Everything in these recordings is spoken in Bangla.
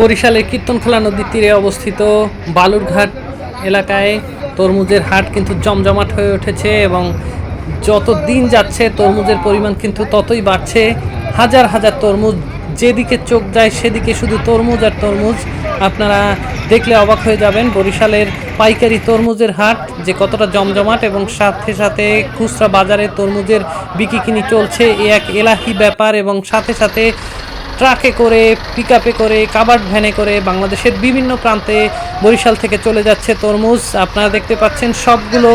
বরিশালের কীর্তনখোলা নদীর তীরে অবস্থিত বালুরঘাট এলাকায় তরমুজের হাট কিন্তু জমজমাট হয়ে উঠেছে এবং যত দিন যাচ্ছে তরমুজের পরিমাণ কিন্তু ততই বাড়ছে। হাজার হাজার তরমুজ যেদিকে চোখ যায় সেদিকে শুধু তরমুজ আর তরমুজ। আপনারা দেখলে অবাক হয়ে যাবেন, বরিশালের পাইকারি তরমুজের হাট যে কতটা জমজমাট এবং সাথে সাথে খুচরা বাজারে তরমুজের বিকিকিনি চলছে। এ এক এলাহি ব্যাপার এবং সাথে সাথে ট্রাকে করে পিক করে, কাবার্ড ভ্যানে করে বাংলাদেশের বিভিন্ন প্রান্তে বরিশাল থেকে চলে যাচ্ছে তরমুজ। আপনারা দেখতে পাচ্ছেন সবগুলো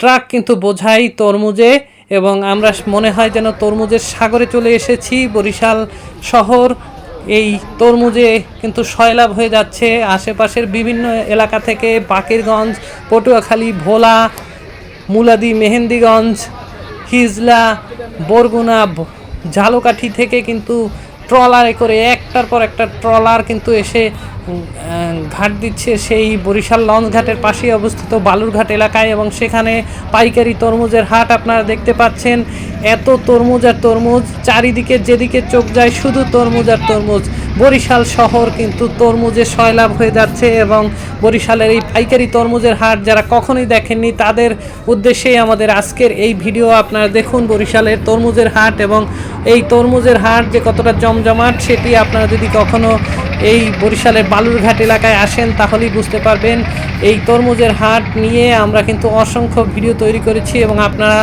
ট্রাক কিন্তু বোঝাই তরমুজে এবং আমরা মনে হয় যেন তরমুজের সাগরে চলে এসেছি। বরিশাল শহর এই তরমুজে কিন্তু সয়লাভ হয়ে যাচ্ছে। আশেপাশের বিভিন্ন এলাকা থেকে বাকেরগঞ্জ পটুয়াখালী, ভোলা, মুলাদি, মেহেন্দিগঞ্জ, হিজলা, বরগুনা ঝালকাঠি থেকে কিন্তু ট্রলারে করে একটার পর একটা ট্রলার কিন্তু এসে ঘাট দিচ্ছে সেই বরিশাল লঞ্চ ঘাটের পাশে অবস্থিত বালুরঘাট এলাকায় এবং সেখানে পাইকারি তরমুজের হাট আপনারা দেখতে পাচ্ছেন। এত তরমুজ আর তরমুজ, চারিদিকে যেদিকে চোখ যায় শুধু তরমুজ আর তরমুজ। বরিশাল শহর কিন্তু তরমুজে সয়লাভ হয়ে যাচ্ছে এবং বরিশালের এই পাইকারি তরমুজের হাট যারা কখনোই দেখেননি, তাদের উদ্দেশ্যেই আমাদের আজকের এই ভিডিও। আপনারা দেখুন বরিশালের তরমুজের হাট এবং এই তরমুজের হাট যে কতটা জমজমাট, সেটি আপনারা যদি কখনো এই বরিশালের বালুরঘাট এলাকায় আসেন, তাহলেই বুঝতে পারবেন এই তরমুজের হাট নিয়ে আমরা কিন্তু অসংখ্য ভিডিও তৈরি করেছি এবং আপনারা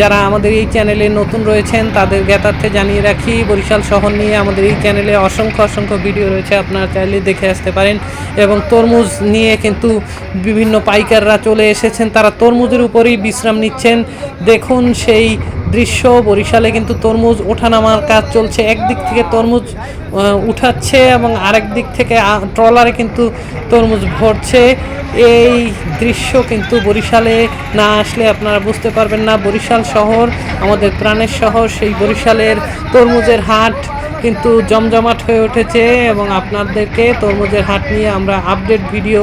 যারা আমাদের এই চ্যানেলে নতুন রয়েছেন, তাদের জ্ঞাতার্থে জানিয়ে রাখি, বরিশাল শহর নিয়ে আমাদের এই চ্যানেলে অসংখ্য অসংখ্য ভিডিও রয়েছে, আপনারা চাইলে দেখে আসতে পারেন। এবং তরমুজ নিয়ে কিন্তু বিভিন্ন পাইকাররা চলে এসেছেন, তারা তরমুজের উপরেই বিশ্রাম নিচ্ছেন। দেখুন সেই দৃশ্য, বরিশালে কিন্তু তরমুজ ওঠানামার কাজ চলছে। একদিক থেকে তরমুজ উঠাচ্ছে এবং আরেক দিক থেকে ট্রলারে কিন্তু তরমুজ ভরছে। এই দৃশ্য কিন্তু বরিশালে না আসলে আপনারা বুঝতে পারবেন না। বরিশাল শহর, আমাদের প্রাণের শহর, সেই বরিশালের তরমুজের হাট কিন্তু জমজমাট হয়ে উঠেছে এবং আপনাদেরকে তরমুজের হাট নিয়ে আমরা আপডেট ভিডিও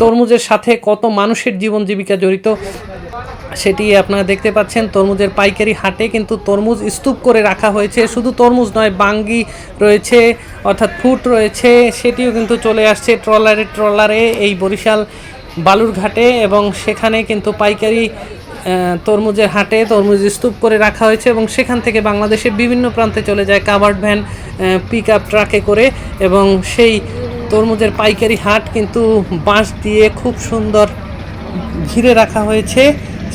তরমুজের সাথে কত মানুষের জীবন জীবিকা জড়িত, সেটি আপনারা দেখতে পাচ্ছেন। তরমুজের পাইকারি হাটে কিন্তু তরমুজ স্তূপ করে রাখা হয়েছে। শুধু তরমুজ নয়, বাঙ্গি রয়েছে, অর্থাৎ ফুট রয়েছে, সেটিও কিন্তু চলে আসছে ট্রলারে ট্রলারে এই বরিশাল বালুরঘাটে এবং সেখানে কিন্তু পাইকারি তরমুজের হাটে তরমুজ স্তূপ করে রাখা হয়েছে এবং সেখান থেকে বাংলাদেশের বিভিন্ন প্রান্তে চলে যায় কাভার্ড ভ্যান পিক আপ ট্রাকে করে এবং সেই তরমুজের পাইকারি হাট কিন্তু বাঁশ দিয়ে খুব সুন্দর ঘিরে রাখা হয়েছে।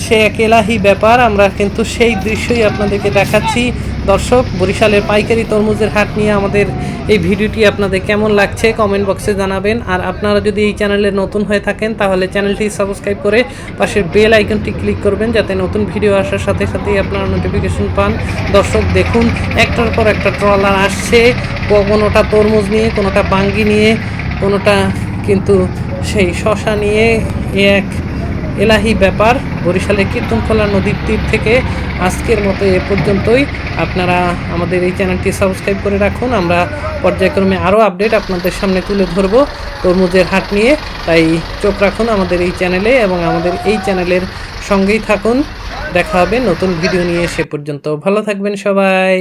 সে এক এলাহি ব্যাপার, আমরা কিন্তু সেই দৃশ্যই আপনাদেরকে দেখাচ্ছি। দর্শক, বরিশালের পাইকারি তরমুজের হাট নিয়ে আমাদের এই ভিডিওটি আপনাদের কেমন লাগছে কমেন্ট বক্সে জানাবেন। আর আপনারা যদি এই চ্যানেলে নতুন হয়ে থাকেন, তাহলে চ্যানেলটি সাবস্ক্রাইব করে পাশের বেল আইকনটি ক্লিক করবেন, যাতে নতুন ভিডিও আসার সাথে সাথেই আপনারা নোটিফিকেশন পান। দর্শক, দেখুন, একটার পর একটা ট্রলার আসছে। কোনোটা তরমুজ নিয়ে, কোনোটা বাঙ্গি নিয়ে, কোনোটা কিন্তু সেই শশা নিয়ে এক এলাহি ব্যাপার, বরিশালের কীর্তনখোলা নদীর তীর থেকে আজকের মতো এ পর্যন্তই। আপনারা আমাদের এই চ্যানেলটি সাবস্ক্রাইব করে রাখুন, আমরা পর্যায়ক্রমে আরও আপডেট আপনাদের সামনে তুলে ধরবো তরমুজের হাট নিয়ে। তাই চোখ রাখুন আমাদের এই চ্যানেলে এবং আমাদের এই চ্যানেলের সঙ্গেই থাকুন। দেখা হবে নতুন ভিডিও নিয়ে, সে পর্যন্ত ভালো থাকবেন সবাই।